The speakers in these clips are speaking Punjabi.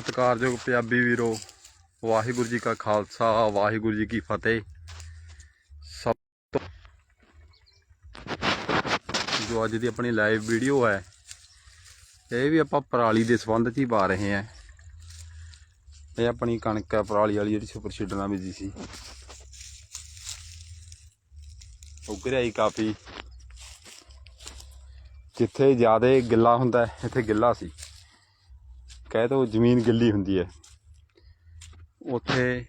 ਸਤਿਕਾਰਯੋਗ ਪੰਜਾਬੀ ਵੀਰੋ, ਵਾਹਿਗੁਰੂ ਜੀ ਕਾ ਖਾਲਸਾ, ਵਾਹਿਗੁਰੂ ਜੀ ਕੀ ਫਤਿਹ। ਸਭ ਤੋਂ ਜੋ ਅੱਜ ਦੀ ਆਪਣੀ ਲਾਈਵ ਵੀਡੀਓ ਹੈ, ਇਹ ਵੀ ਆਪਾਂ ਪਰਾਲੀ ਦੇ ਸੰਬੰਧ 'ਚ ਹੀ ਪਾ ਰਹੇ ਹਾਂ। ਇਹ ਆਪਣੀ ਕਣਕ ਹੈ, ਪਰਾਲੀ ਵਾਲੀ ਜਿਹੜੀ ਸੁਪਰ ਸੀਡਰ ਨਾਲ ਬੀਜੀ ਸੀ। ਉਗਰਿਆਈ ਕਾਫੀ। ਜਿੱਥੇ ਜ਼ਿਆਦਾ ਗਿੱਲਾ ਹੁੰਦਾ, ਇੱਥੇ ਗਿੱਲਾ ਸੀ। ਕਹਿ ਤੋ ਜ਼ਮੀਨ ਗਿੱਲੀ ਹੁੰਦੀ ਹੈ। ਉੱਥੇ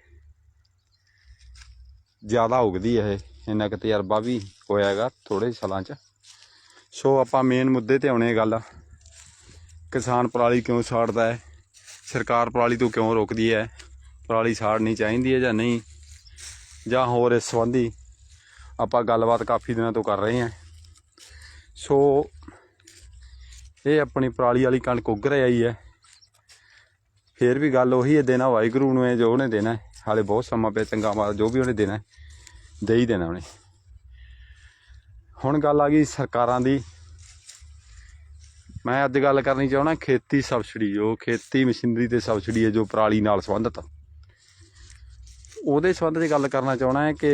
ਜ਼ਿਆਦਾ ਉਗਦੀ ਹੈ ਇਹ। ਇੰਨਾ ਕੁ ਤਜਰਬਾ ਵੀ ਹੋਇਆ ਹੈਗਾ ਥੋੜੇ ਸਾਲਾਂ 'ਚ। ਸੋ ਆਪਾਂ ਮੇਨ ਮੁੱਦੇ ਤੇ ਆਉਣੇ ਗੱਲ। ਕਿਸਾਨ ਪਰਾਲੀ ਕਿਉਂ ਸਾੜਦਾ ਹੈ? ਸਰਕਾਰ ਪਰਾਲੀ ਤੋਂ ਕਿਉਂ ਰੋਕਦੀ ਹੈ? ਪਰਾਲੀ ਸਾੜਨੀ ਚਾਹੀਦੀ ਹੈ ਜਾਂ ਨਹੀਂ? ਜਾਂ ਹੋਰ ਇਸ ਸੰਬੰਧੀ ਆਪਾਂ ਗੱਲਬਾਤ ਕਾਫੀ ਦਿਨਾਂ ਤੋਂ ਕਰ ਰਹੇ ਹਾਂ। ਸੋ ਇਹ ਆਪਣੀ ਪਰਾਲੀ ਵਾਲੀ ਕਣਕ ਉੱਗ ਰਹੀ ਆਈ ਹੈ। ਫੇਰ ਵੀ ਗੱਲ ਉਹੀ ਹੈ, ਦੇਣਾ ਵਾਹਿਗੁਰੂ ਨੂੰ ਹੈ ਜੋ ਉਹਨੇ ਦੇਣਾ ਹਾਲੇ ਬਹੁਤ ਸਮਾਂ ਪਿਆ, ਚੰਗਾ ਮਾਰ ਜੋ ਵੀ ਉਹਨੇ ਦੇਣਾ ਦੇ ਹੀ ਦੇਣਾ ਉਹਨੇ। ਹੁਣ ਗੱਲ ਆ ਗਈ ਸਰਕਾਰਾਂ ਦੀ। ਮੈਂ ਅੱਜ ਗੱਲ ਕਰਨੀ ਚਾਹਣਾ ਖੇਤੀ ਸਬਸਿਡੀ ਜੋ ਖੇਤੀ ਮਸ਼ੀਨਰੀ ਤੇ ਸਬਸਿਡੀ ਹੈ ਜੋ ਪਰਾਲੀ ਨਾਲ ਸੰਬੰਧਿਤ। ਉਹਦੇ ਸੰਬੰਧ 'ਚ ਗੱਲ ਕਰਨਾ ਚਾਹਣਾ ਹੈ ਕਿ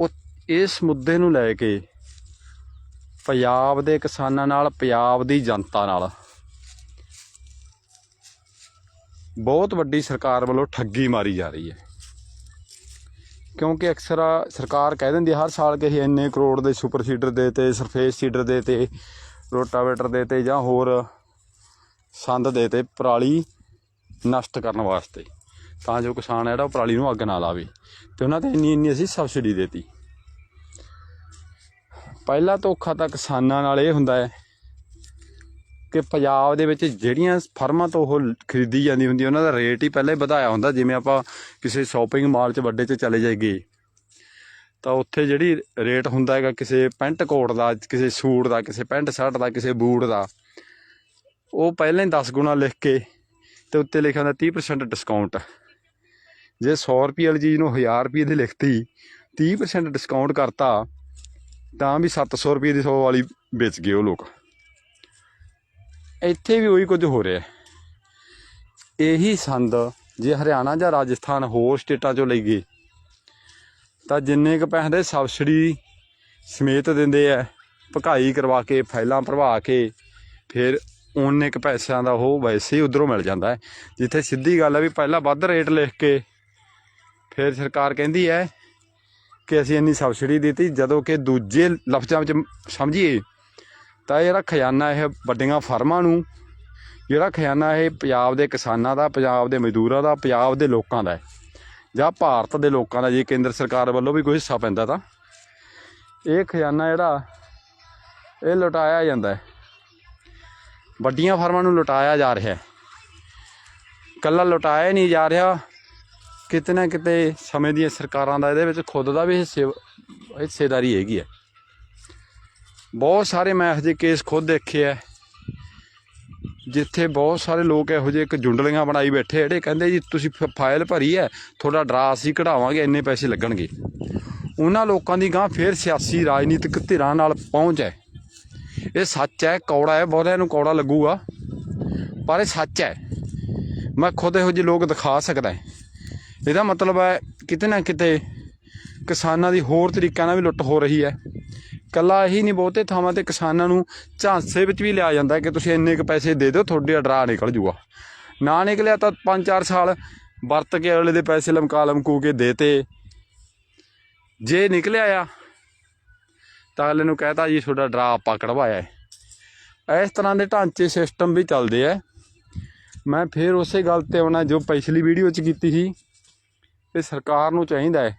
ਉਹ ਇਸ ਮੁੱਦੇ ਨੂੰ ਲੈ ਕੇ ਪੰਜਾਬ ਦੇ ਕਿਸਾਨਾਂ ਨਾਲ, ਪੰਜਾਬ ਦੀ ਜਨਤਾ ਨਾਲ ਬਹੁਤ ਵੱਡੀ ਸਰਕਾਰ ਵੱਲੋਂ ਠੱਗੀ ਮਾਰੀ ਜਾ ਰਹੀ ਹੈ। ਕਿਉਂਕਿ ਅਕਸਰ ਸਰਕਾਰ ਕਹਿ ਦਿੰਦੀ ਹਰ ਸਾਲ ਕਿ ਅਸੀਂ ਇੰਨੇ ਕਰੋੜ ਦੇ ਸੁਪਰ ਸੀਡਰ ਦੇ ਤੇ ਸਰਫੇਸ ਸੀਡਰ ਦੇ ਤੇ, ਰੋਟਾਵੇਟਰ ਦੇ ਤੇ ਜਾਂ ਹੋਰ ਸੰਦ ਦੇ ਤੇ ਪਰਾਲੀ ਨਸ਼ਟ ਕਰਨ ਵਾਸਤੇ। ਤਾਂ ਜੋ ਕਿਸਾਨ ਜਿਹੜਾ ਉਹ ਪਰਾਲੀ ਨੂੰ ਅੱਗ ਨਾ ਲਾਵੇ। ਤੇ ਉਹਨਾਂ ਤੇ ਇੰਨੀ ਇੰਨੀ ਅਸੀਂ ਸਬਸਿਡੀ ਦੇਤੀ। ਪਹਿਲਾ ਧੋਖਾ ਤਾਂ ਕਿਸਾਨਾਂ ਨਾਲ ਇਹ ਹੁੰਦਾ ਹੈ ਕਿ ਪੰਜਾਬ ਦੇ ਵਿੱਚ ਜਿਹੜੀਆਂ ਫਰਮਾਂ ਤੋਂ ਉਹ ਖਰੀਦੀ ਜਾਂਦੀ ਹੁੰਦੀ, ਉਹਨਾਂ ਦਾ ਰੇਟ ਹੀ ਪਹਿਲਾਂ ਹੀ ਵਧਾਇਆ ਹੁੰਦਾ, ਜਿਵੇਂ ਆਪਾਂ ਕਿਸੇ ਸ਼ਾਪਿੰਗ ਮਾਲ 'ਚ ਵੱਡੇ 'ਚ ਚਲੇ ਜਾਈਏ। ਤਾਂ ਉੱਥੇ ਜਿਹੜੀ ਰੇਟ ਹੁੰਦਾ ਹੈਗਾ, ਕਿਸੇ ਪੈਂਟ ਕੋਟ ਦਾ, ਕਿਸੇ ਸੂਟ ਦਾ, ਕਿਸੇ ਪੈਂਟ ਸ਼ਰਟ ਦਾ, ਕਿਸੇ ਬੂਟ ਦਾ, ਉਹ ਪਹਿਲਾਂ ਹੀ 10 ਗੁਣਾ ਲਿਖ ਕੇ ਤੇ ਉੱਤੇ ਲਿਖਿਆ ਹੁੰਦਾ 30% ਡਿਸਕਾਊਂਟ ਜੇ 100 ਰੁਪਏ ਵਾਲੀ ਚੀਜ਼ ਨੂੰ 1000 ਰੁਪਏ ਦੀ ਲਿਖਤੀ 30% ਡਿਸਕਾਊਂਟ ਕਰਤਾ, ਤਾਂ ਵੀ 700 ਰੁਪਏ ਦੀ 100 ਵਾਲੀ ਵੇਚ ਗਏ ਉਹ ਲੋਕ। ਇੱਥੇ ਵੀ ਉਹੀ ਕੁਝ ਹੋ ਰਿਹਾ ਇਹੀ ਸੰਦ, ਜੇ ਹਰਿਆਣਾ ਜਾਂ ਰਾਜਸਥਾਨ ਹੋਰ ਸਟੇਟਾਂ ਚੋਂ ਲਈ ਗਏ, ਤਾਂ ਜਿੰਨੇ ਕੁ ਪੈਸੇ ਦੇ ਸਬਸਿਡੀ ਸਮੇਤ ਦਿੰਦੇ ਆ, ਭਕਾਈ ਕਰਵਾ ਕੇ, ਫਾਈਲਾਂ ਭਰਵਾ ਕੇ, ਫਿਰ ਉਨੇ ਕੁ ਪੈਸਿਆਂ ਦਾ ਉਹ ਵੈਸੇ ਹੀ ਉਧਰੋਂ ਮਿਲ ਜਾਂਦਾ ਹੈ। ਜਿੱਥੇ ਸਿੱਧੀ ਗੱਲ ਹੈ ਵੀ ਪਹਿਲਾਂ ਵੱਧ ਰੇਟ ਲਿਖ ਕੇ, ਫਿਰ ਸਰਕਾਰ ਕਹਿੰਦੀ ਹੈ ਕਿ ਅਸੀਂ ਇੰਨੀ ਸਬਸਿਡੀ ਦਿੱਤੀ, ਜਦੋਂ ਕਿ ਦੂਜੇ ਲਫ਼ਜ਼ਾਂ ਵਿੱਚ ਸਮਝੀਏ ਤਾਂ ਇਹ ਜਿਹੜਾ ਖਜ਼ਾਨਾ ਇਹ ਵੱਡੀਆਂ ਫਰਮਾਂ ਨੂੰ, ਜਿਹੜਾ ਖਜ਼ਾਨਾ ਇਹ ਪੰਜਾਬ ਦੇ ਕਿਸਾਨਾਂ ਦਾ, ਪੰਜਾਬ ਦੇ ਮਜ਼ਦੂਰਾਂ ਦਾ, ਪੰਜਾਬ ਦੇ ਲੋਕਾਂ ਦਾ ਹੈ, ਜਾਂ ਭਾਰਤ ਦੇ ਲੋਕਾਂ ਦਾ, ਜੇ ਕੇਂਦਰ ਸਰਕਾਰ ਵੱਲੋਂ ਵੀ ਕੋਈ ਹਿੱਸਾ ਪੈਂਦਾ ਤਾਂ, ਇਹ ਖਜ਼ਾਨਾ ਜਿਹੜਾ, ਇਹ ਲੁਟਾਇਆ ਜਾਂਦਾ ਹੈ। ਵੱਡੀਆਂ ਫਰਮਾਂ ਨੂੰ ਲੁਟਾਇਆ ਜਾ ਰਿਹਾ ਹੈ। ਕੱਲਾ ਲੁਟਾਇਆ ਹੀ ਨਹੀਂ ਜਾ ਰਿਹਾ, ਕਿਤੇ ਨਾ ਕਿਤੇ ਸਮੇਂ ਦੀਆਂ ਸਰਕਾਰਾਂ ਦਾ ਇਹਦੇ ਵਿੱਚ ਖੁਦ ਦਾ ਵੀ ਹਿੱਸੇ, ਹਿੱਸੇਦਾਰੀ ਹੈਗੀ ਹੈ। ਬਹੁਤ ਸਾਰੇ ਮੈਂ ਇਹੋ ਜਿਹੇ ਕੇਸ ਖੁਦ ਦੇਖੇ ਆ, ਜਿੱਥੇ ਬਹੁਤ ਸਾਰੇ ਲੋਕ ਇਹੋ ਜਿਹੇ ਇੱਕ ਜੁੰਡਲੀਆਂ ਬਣਾਈ ਬੈਠੇ ਜਿਹੜੇ ਕਹਿੰਦੇ ਜੀ ਤੁਸੀਂ ਫ- ਫਾਈਲ ਭਰੀ ਹੈ ਤੁਹਾਡਾ ਡਰਾ ਅਸੀਂ ਕਢਾਵਾਂਗੇ, ਇੰਨੇ ਪੈਸੇ ਲੱਗਣਗੇ। ਉਹਨਾਂ ਲੋਕਾਂ ਦੀ ਗਾਂ ਫੇਰ ਸਿਆਸੀ ਰਾਜਨੀਤਿਕ ਧਿਰਾਂ ਨਾਲ ਪਹੁੰਚ ਹੈ। ਇਹ ਸੱਚ ਹੈ, ਕੌੜਾ ਹੈ, ਬਹੁਤਿਆਂ ਨੂੰ ਕੌੜਾ ਲੱਗੂਗਾ, ਪਰ ਇਹ ਸੱਚ ਹੈ। ਮੈਂ ਖੁਦ ਇਹੋ ਜਿਹੇ ਲੋਕ ਦਿਖਾ ਸਕਦਾ ਹੈ। ਇਹਦਾ ਮਤਲਬ ਹੈ ਕਿਤੇ ਨਾ ਕਿਤੇ ਕਿਸਾਨਾਂ ਦੀ ਹੋਰ ਤਰੀਕਿਆਂ ਨਾਲ ਵੀ ਲੁੱਟ ਹੋ ਰਹੀ ਹੈ। ਕੱਲਾ ਇਹੀ ਨਹੀਂ ਬਹੁਤੇ ਥਾਵਾਂ ਤੇ ਕਿਸਾਨਾਂ ਨੂੰ ਝਾਂਸੇ ਵਿੱਚ ਵੀ ਲਿਆ ਜਾਂਦਾ ਕਿ ਤੁਸੀਂ ਇੰਨੇ ਕੁ ਪੈਸੇ ਦੇ ਦਿਓ, ਤੁਹਾਡੇ ਡਰਾ ਨਿਕਲ ਜੂਗਾ। ਨਾ ਨਿਕਲਿਆ ਤਾਂ 5-4 ਸਾਲ ਵਰਤ ਕੇ ਅਗਲੇ ਦੇ ਪੈਸੇ ਲਮਕਾ ਲਮਕੂ ਕੇ ਦੇਤੇ। ਜੇ ਨਿਕਲਿਆ ਆ, ਤਾਂ ਅਗਲੇ ਨੂੰ ਕਹਤਾ ਜੀ ਤੁਹਾਡਾ ਡਰਾ ਆਪਾਂ ਕਢਵਾਇਆ ਹੈ। ਇਸ ਤਰ੍ਹਾਂ ਦੇ ਢਾਂਚੇ ਸਿਸਟਮ ਵੀ ਚੱਲਦੇ ਆ। ਮੈਂ ਫੇਰ ਉਸੇ ਗੱਲ ਤੇ ਆਉਣਾ ਜੋ ਪਿਛਲੀ ਵੀਡੀਓ 'ਚ ਕੀਤੀ ਸੀ, ਇਹ ਸਰਕਾਰ ਨੂੰ ਚਾਹੀਦਾ ਹੈ।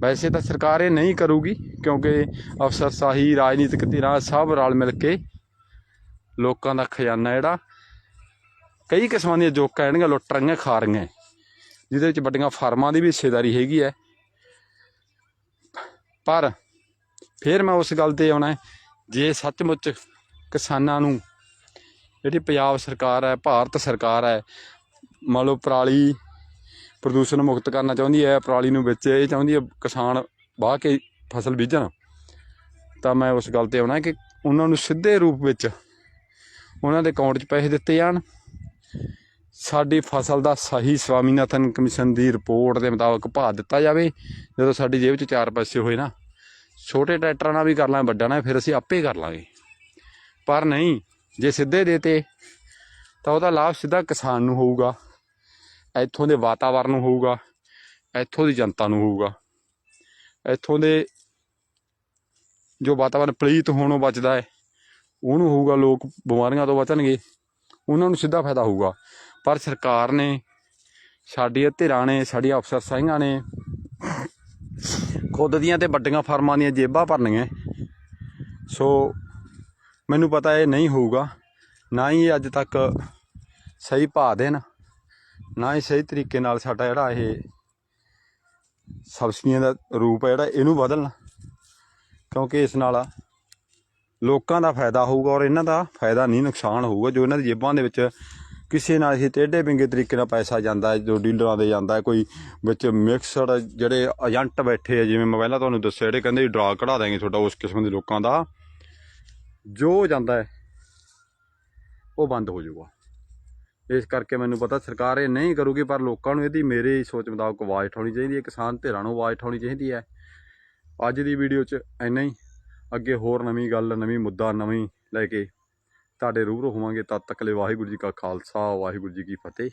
ਵੈਸੇ ਤਾਂ ਸਰਕਾਰ ਇਹ ਨਹੀਂ ਕਰੂਗੀ, ਕਿਉਂਕਿ ਅਫਸਰਸ਼ਾਹੀ ਰਾਜਨੀਤਿਕ ਧਿਰਾਂ ਸਭ ਰਲ ਮਿਲ ਕੇ ਲੋਕਾਂ ਦਾ ਖਜ਼ਾਨਾ ਜਿਹੜਾ, ਕਈ ਕਿਸਮਾਂ ਦੀਆਂ ਜੋਕਾਂ ਜਿਹੜੀਆਂ ਲੁੱਟ ਰਹੀਆਂ ਖਾ ਰਹੀਆਂ ਜਿਹਦੇ ਵਿੱਚ ਵੱਡੀਆਂ ਫਾਰਮਾਂ ਦੀ ਵੀ ਹਿੱਸੇਦਾਰੀ ਹੈਗੀ ਹੈ। ਪਰ ਫਿਰ ਮੈਂ ਉਸ ਗੱਲ ਤੇ ਆਉਣਾ ਜੇ ਸੱਚਮੁੱਚ ਕਿਸਾਨਾਂ ਨੂੰ ਜਿਹੜੀ ਪੰਜਾਬ ਸਰਕਾਰ ਹੈ, ਭਾਰਤ ਸਰਕਾਰ ਹੈ, ਮੰਨ ਲਓ ਪਰਾਲੀ ਪ੍ਰਦੂਸ਼ਣ ਮੁਕਤ ਕਰਨਾ ਚਾਹੁੰਦੀ ਹੈ, ਪਰਾਲੀ ਨੂੰ ਵਿੱਚ, ਇਹ ਚਾਹੁੰਦੀ ਹੈ ਕਿਸਾਨ ਵਾਹ ਕੇ ਫਸਲ ਬੀਜਣ। ਤਾਂ ਮੈਂ ਉਸ ਗੱਲ ਤੇ ਆਉਣਾ ਕਿ ਉਹਨਾਂ ਨੂੰ ਸਿੱਧੇ ਰੂਪ ਵਿੱਚ ਉਹਨਾਂ ਦੇ ਅਕਾਊਂਟ 'ਚ ਪੈਸੇ ਦਿੱਤੇ ਜਾਣ। ਸਾਡੀ ਫਸਲ ਦਾ ਸਹੀ ਸਵਾਮੀਨਾਥਨ ਕਮਿਸ਼ਨ ਦੀ ਰਿਪੋਰਟ ਦੇ ਮੁਤਾਬਕ ਭਾਅ ਦਿੱਤਾ ਜਾਵੇ। ਜਦੋਂ ਸਾਡੀ ਜੇਬ 'ਚ ਚਾਰ ਪੈਸੇ ਹੋਏ ਨਾ, ਛੋਟੇ ਟਰੈਕਟਰਾਂ ਨਾਲ ਵੀ ਕਰ ਲਾਂਗੇ ਵੱਡਾ ਨਾਲ ਫਿਰ ਅਸੀਂ ਆਪੇ ਕਰ ਲਾਂਗੇ। ਪਰ ਨਹੀਂ, ਜੇ ਸਿੱਧੇ ਦੇਤੇ, ਤਾਂ ਉਹਦਾ ਲਾਭ ਸਿੱਧਾ ਕਿਸਾਨ ਨੂੰ ਹੋਊਗਾ। ਇੱਥੋਂ ਦੇ ਵਾਤਾਵਰਨ ਨੂੰ ਹੋਊਗਾ, ਇੱਥੋਂ ਦੀ ਜਨਤਾ ਨੂੰ ਹੋਊਗਾ। ਇੱਥੋਂ ਦੇ ਜੋ ਵਾਤਾਵਰਨ ਪਲੀਤ ਹੋਣੋਂ ਬਚਦਾ ਹੈ, ਉਹਨੂੰ ਹੋਊਗਾ, ਲੋਕ ਬਿਮਾਰੀਆਂ ਤੋਂ ਬਚਣਗੇ, ਉਹਨਾਂ ਨੂੰ ਸਿੱਧਾ ਫਾਇਦਾ ਹੋਊਗਾ। ਪਰ ਸਰਕਾਰ ਨੇ ਸਾਡੀਆਂ ਧਿਰਾਂ ਨੇ, ਸਾਡੀਆਂ ਅਫਸਰ ਸਾਈਆਂ ਨੇ, ਖੁਦ ਦੀਆਂ ਤੇ ਵੱਡੀਆਂ ਫਰਮਾਂ ਦੀਆਂ ਜੇਬਾਂ ਭਰਨੀਆਂ। ਸੋ, ਮੈਨੂੰ ਪਤਾ ਇਹ ਨਹੀਂ ਹੋਊਗਾ, ਨਾ ਹੀ ਇਹ ਅੱਜ ਤੱਕ ਸਹੀ ਭਾਅ ਦੇਣ। ਨਾ ਹੀ ਸਹੀ ਤਰੀਕੇ ਨਾਲ ਸਾਡਾ ਜਿਹੜਾ ਇਹ ਸਬਸਿਡੀਆਂ ਦਾ ਰੂਪ ਹੈ ਜਿਹੜਾ ਇਹਨੂੰ ਬਦਲਣ। ਕਿਉਂਕਿ ਇਸ ਨਾਲ ਲੋਕਾਂ ਦਾ ਫਾਇਦਾ ਹੋਊਗਾ ਔਰ ਇਹਨਾਂ ਦਾ ਫਾਇਦਾ ਨਹੀਂ ਨੁਕਸਾਨ ਹੋਊਗਾ, ਜੋ ਇਹਨਾਂ ਦੀ ਜੇਬਾਂ ਦੇ ਵਿੱਚ ਕਿਸੇ ਨਾਲ ਇਹ ਟੇਢੇ ਬਿੰਗੇ ਤਰੀਕੇ ਨਾਲ ਪੈਸਾ ਜਾਂਦਾ ਹੈ, ਜੋ ਡੀਲਰਾਂ ਦੇ ਜਾਂਦਾ ਹੈ, ਕੋਈ ਵਿੱਚ ਮਿਕਸਡ ਜਿਹੜੇ ਏਜੰਟ ਬੈਠੇ ਆ, ਜਿਵੇਂ ਮੈਂ ਪਹਿਲਾਂ ਤੁਹਾਨੂੰ ਦੱਸਿਆ, ਜਿਹੜੇ ਕਹਿੰਦੇ ਡਰਾ ਕਢਾ ਦਾਂਗੇ ਤੁਹਾਡਾ, ਉਸ ਕਿਸਮ ਦੇ ਲੋਕਾਂ ਦਾ ਜੋ ਜਾਂਦਾ ਹੈ, ਉਹ ਬੰਦ ਹੋ ਜਾਊਗਾ। ਇਸ ਕਰਕੇ ਮੈਨੂੰ ਪਤਾ ਸਰਕਾਰ ਇਹ ਨਹੀਂ ਕਰੂਗੀ, ਪਰ ਲੋਕਾਂ ਨੂੰ ਇਹਦੀ ਮੇਰੀ ਸੋਚ ਮੁਤਾਬਕ ਆਵਾਜ਼ ਉਠਾਉਣੀ ਚਾਹੀਦੀ ਹੈ, ਕਿਸਾਨ ਧਿਰਾਂ ਨੂੰ ਆਵਾਜ਼ ਉਠਾਉਣੀ ਚਾਹੀਦੀ ਹੈ। ਅੱਜ ਦੀ ਵੀਡੀਓ 'ਚ ਇੰਨਾ ਹੀ। ਅੱਗੇ ਹੋਰ ਨਵੀਂ ਗੱਲ, ਨਵੀਂ ਮੁੱਦਾ, ਨਵੀਂ ਲੈ ਕੇ ਤੁਹਾਡੇ ਰੂਬਰੂ ਹੋਵਾਂਗੇ। ਤਦ ਤੱਕ ਲਈ ਵਾਹਿਗੁਰੂ ਜੀ ਕਾ ਖਾਲਸਾ, ਵਾਹਿਗੁਰੂ ਜੀ ਕੀ ਫਤਿਹ।